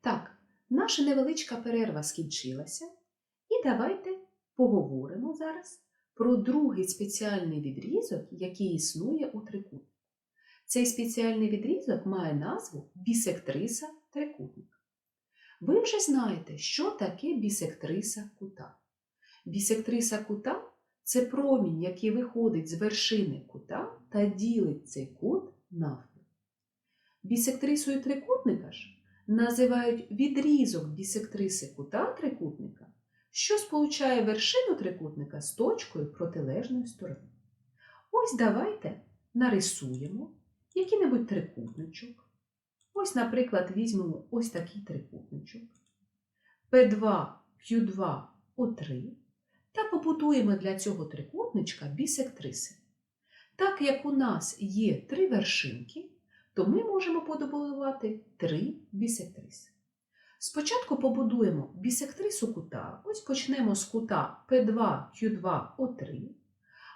Так, наша невеличка перерва скінчилася, і давайте поговоримо зараз про другий спеціальний відрізок, який існує у трикутнику. Цей спеціальний відрізок має назву бісектриса трикутника. Ви вже знаєте, що таке бісектриса кута. Бісектриса кута це промінь, який виходить з вершини кута та ділить цей кут навпіл. Бісектрисою трикутника ж називають відрізок бісектриси кута трикутника, що сполучає вершину трикутника з точкою протилежної сторони. Ось давайте нарисуємо який-небудь трикутничок. Ось, наприклад, візьмемо ось такий трикутничок. P2, Q2, O3 та побудуємо для цього трикутничка бісектриси. Так як у нас є три вершинки, то ми можемо побудувати три бісектриси. Спочатку побудуємо бісектрису кута, ось почнемо з кута P2, Q2, O3,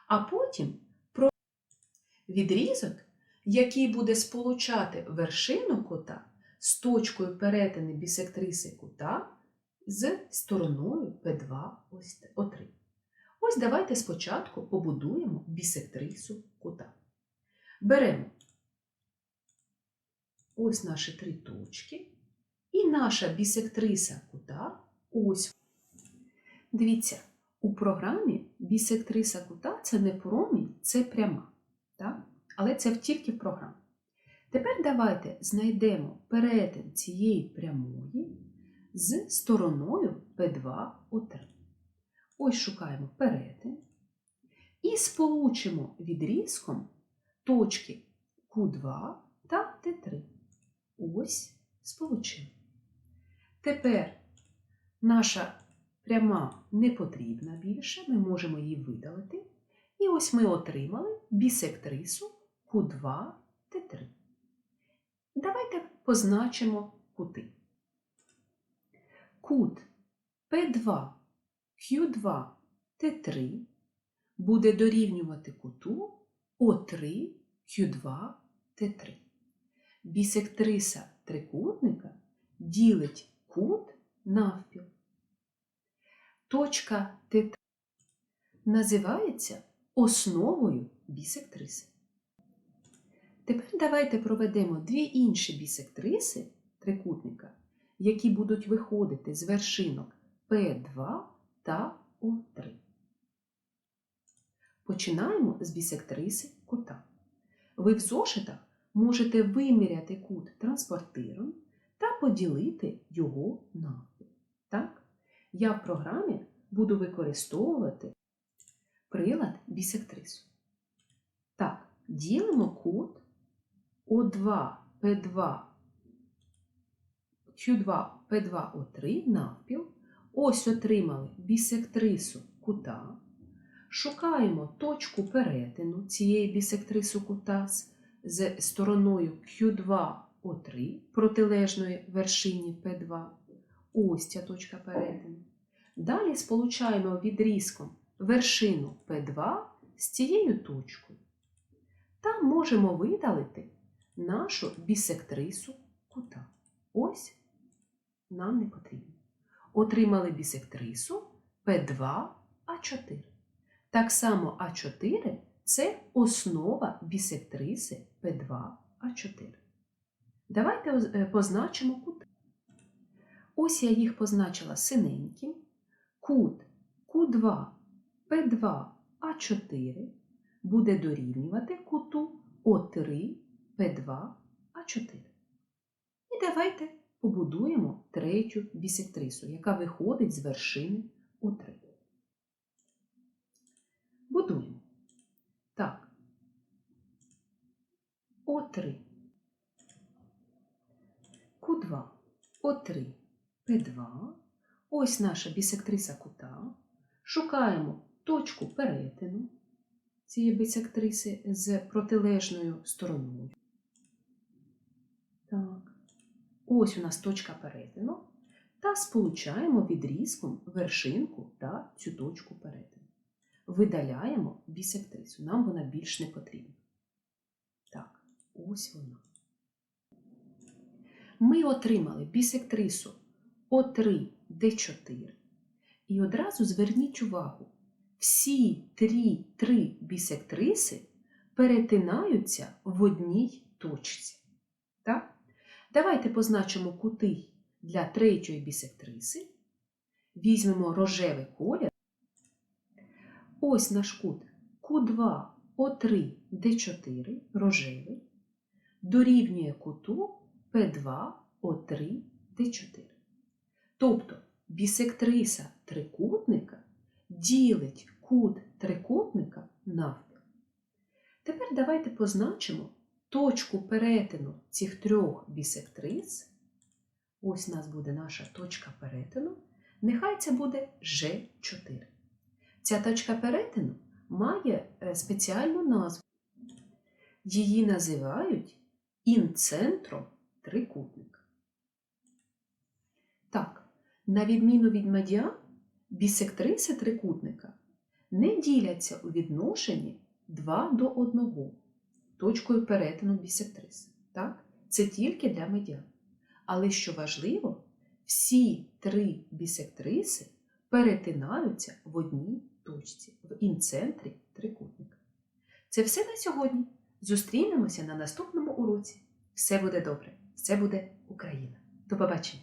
а потім про відрізок, який буде сполучати вершину кута з точкою перетину бісектриси кута з стороною P2 O3. Ось давайте спочатку побудуємо бісектрису кута. Беремо ось наші три точки, і наша бісектриса кута ось. Дивіться, у програмі бісектриса кута це не промінь, це пряма. Так? Але це тільки в програмі. Тепер давайте знайдемо перетин цієї прямої з стороною P2 O3. Ось шукаємо перетин і сполучимо відрізком точки Q2 та Т3. Ось сполучили. Тепер наша пряма не потрібна більше, ми можемо її видалити. І ось ми отримали бісектрису Q2 Т3. Давайте позначимо кути. Кут P2 Q2 Т3 буде дорівнювати куту О3 Q2 Т3. Бісектриса трикутника ділить кут навпіл. Точка Т3 називається основою бісектриси. Тепер давайте проведемо дві інші бісектриси трикутника, які будуть виходити з вершинок P2 та O3. Починаємо з бісектриси кута. Ви в зошитах можете виміряти кут транспортиром та поділити його навпіл. Так? Я в програмі буду використовувати прилад бісектрису. Так, ділимо кут О2, П2, Q2, P2, O3 навпіл. Ось отримали бісектрису кута. Шукаємо точку перетину цієї бісектрису кута з стороною Q2, O3 протилежної вершині P2. Ось ця точка перетину. Далі сполучаємо відрізком вершину P2 з цією точкою. Та можемо видалити нашу бісектрису кута. Ось нам не потрібно. Отримали бісектрису P2А4. Так само А4 це основа бісектриси P2А4. Давайте е, позначимо кути. Ось я їх позначила синеньким. Кут Q2 P2 А4 буде дорівнювати куту О3 P2 А4. І давайте побудуємо третю бісектрису, яка виходить з вершини О3. Будуємо. Так. О3. Q2, О3, П2. Ось наша бісектриса кута. Шукаємо точку перетину цієї бісектриси з протилежною стороною. Так. Ось у нас точка перетину. Та сполучаємо відрізком вершинку та цю точку перетину. Видаляємо бісектрису. Нам вона більш не потрібна. Ось вона. ми отримали бісектрису О3, Д4. І одразу зверніть увагу, всі три, три бісектриси перетинаються в одній точці. Так? Давайте позначимо кути для третьої бісектриси. Візьмемо рожевий колір. Ось наш кут Q2, О3, Д4, рожевий, дорівнює куту П2, О3, Д4. Тобто бісектриса трикутника ділить кут трикутника навпіл. Тепер давайте позначимо точку перетину цих трьох бісектрис. Ось у нас буде наша точка перетину. Нехай це буде Ж4. Ця точка перетину має е, спеціальну назву. Її називають інцентром трикутника. Так, на відміну від медіан, бісектриси трикутника не діляться у відношенні 2 до 1 точкою перетину бісектриси. Так? Це тільки для медіан. Але що важливо, всі три бісектриси перетинаються в одній точці, в інцентрі трикутника. Це все на сьогодні. Зустрінемося на наступному уроці. Все буде добре, все буде Україна. До побачення!